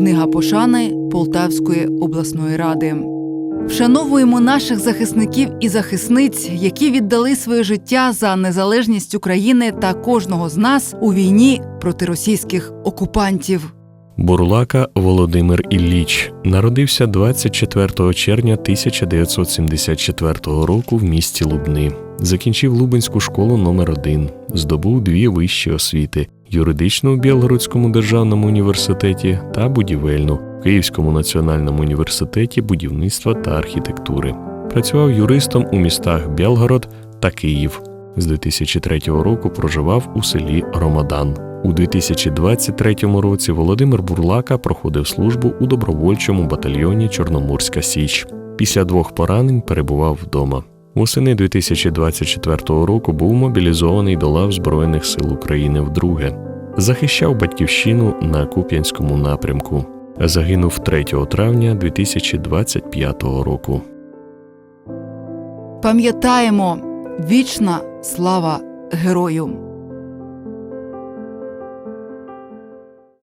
Книга пошани Полтавської обласної ради. Вшановуємо наших захисників і захисниць, які віддали своє життя за незалежність України та кожного з нас у війні проти російських окупантів. Бурлака Володимир Ілліч народився 24 червня 1974 року в місті Лубни. Закінчив Лубенську школу номер 1 здобув дві вищі освіти: юридичну у Білгородському державному університеті та будівельну в Київському національному університеті будівництва та архітектури. Працював юристом у містах Білгород та Київ. З 2003 року проживав у селі Ромадан. У 2023 році Володимир Бурлака проходив службу у добровольчому батальйоні Чорноморська Січ. Після двох поранень перебував вдома. Восени 2024 року був мобілізований до лав Збройних сил України вдруге. Захищав батьківщину на Куп'янському напрямку. Загинув 3 травня 2025 року. Пам'ятаємо вічна слава герою!